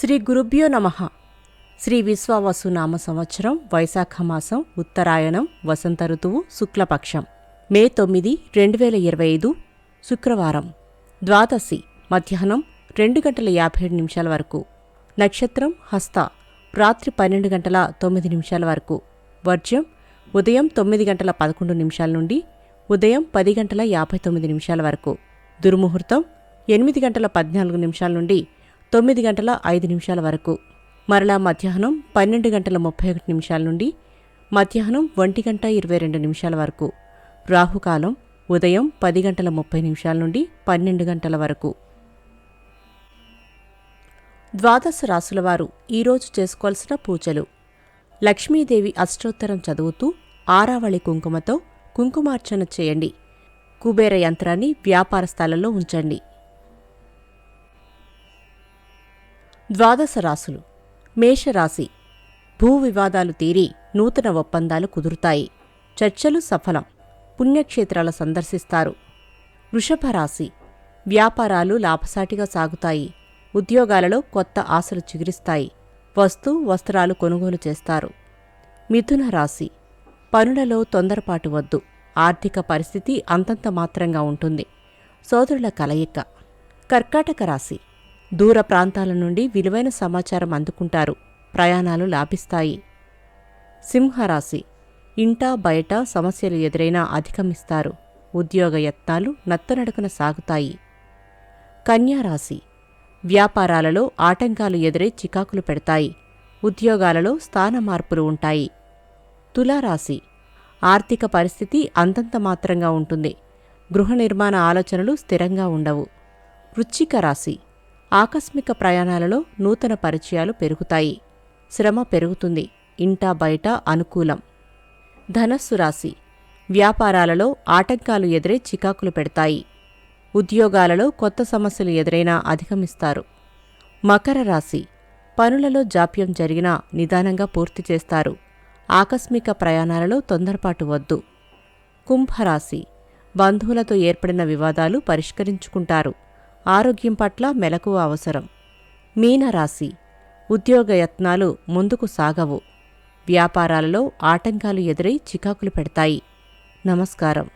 శ్రీ గురుభ్యో నమ. శ్రీ విశ్వావసు నామ సంవత్సరం వైశాఖ మాసం ఉత్తరాయణం వసంత ఋతువు శుక్లపక్షం. మే తొమ్మిది రెండు వేల ఇరవై ఐదు శుక్రవారం. ద్వాదశి మధ్యాహ్నం రెండు గంటల యాభై ఏడు నిమిషాల వరకు. నక్షత్రం హస్త రాత్రి పన్నెండు గంటల తొమ్మిది నిమిషాల వరకు. వర్జ్యం ఉదయం తొమ్మిది గంటల పదకొండు నిమిషాల నుండి ఉదయం పది గంటల యాభై తొమ్మిది నిమిషాల వరకు. దుర్ముహూర్తం ఎనిమిది గంటల పద్నాలుగు నిమిషాల నుండి తొమ్మిది గంటల ఐదు నిమిషాల వరకు. మరలా మధ్యాహ్నం పన్నెండు గంటల ముప్పై ఒకటి నిమిషాల నుండి మధ్యాహ్నం ఒంటి గంట ఇరవై రెండు నిమిషాల వరకు. రాహుకాలం ఉదయం పది గంటల ముప్పై నిమిషాల నుండి పన్నెండు గంటల వరకు. ద్వాదశ రాసుల వారు ఈరోజు చేసుకోవాల్సిన పూజలు. లక్ష్మీదేవి అష్టోత్తరం చదువుతూ ఆరావళి కుంకుమతో కుంకుమార్చన చేయండి. కుబేర యంత్రాన్ని వ్యాపార స్థలంలో ఉంచండి. ద్వాదశ రాసులు. మేషరాశి. భూ వివాదాలు తీరి నూతన ఒప్పందాలు కుదురుతాయి. చర్చలు సఫలం. పుణ్యక్షేత్రాల సందర్శిస్తారు. వృషభ రాశి వ్యాపారాలు లాభసాటిగా సాగుతాయి. ఉద్యోగాలలో కొత్త ఆశలు చిగురిస్తాయి. వస్తు వస్త్రాలు కొనుగోలు చేస్తారు. మిథున రాశి. పనులలో తొందరపాటు వద్దు. ఆర్థిక పరిస్థితి అంతంత మాత్రంగా ఉంటుంది. సోదరుల కలయిక. కర్కాటక రాశి. దూర ప్రాంతాల నుండి విలువైన సమాచారం అందుకుంటారు. ప్రయాణాలు లాభిస్తాయి. సింహరాశి. ఇంటా బయట సమస్యలు ఎదురైనా అధిగమిస్తారు. ఉద్యోగ యత్నాలు నత్తనడకన సాగుతాయి. కన్యారాశి. వ్యాపారాలలో ఆటంకాలు ఎదురై చికాకులు పెడతాయి. ఉద్యోగాలలో స్థాన మార్పులు ఉంటాయి. తులారాశి. ఆర్థిక పరిస్థితి అంతంత మాత్రంగా ఉంటుంది. గృహ నిర్మాణ ఆలోచనలు స్థిరంగా ఉండవు. వృచ్చిక రాశి. ఆకస్మిక ప్రయాణాలలో నూతన పరిచయాలు పెరుగుతాయి. శ్రమ పెరుగుతుంది. ఇంటా బయట అనుకూలం. ధనస్సు రాశి. వ్యాపారాలలో ఆటంకాలు ఎదురై చికాకులు పెడతాయి. ఉద్యోగాలలో కొత్త సమస్యలు ఎదురైనా అధిగమిస్తారు. మకర రాశి. పనులలో జాప్యం జరిగినా నిదానంగా పూర్తి చేస్తారు. ఆకస్మిక ప్రయాణాలలో తొందరపాటు వద్దు. కుంభరాశి. బంధువులతో ఏర్పడిన వివాదాలు పరిష్కరించుకుంటారు. ఆరోగ్యం పట్ల మెలకువ అవసరం. మీనరాశి. ఉద్యోగ యత్నాలు ముందుకు సాగవు. వ్యాపారాలలో ఆటంకాలు ఎదురై చికాకులు పెడతాయి. నమస్కారం.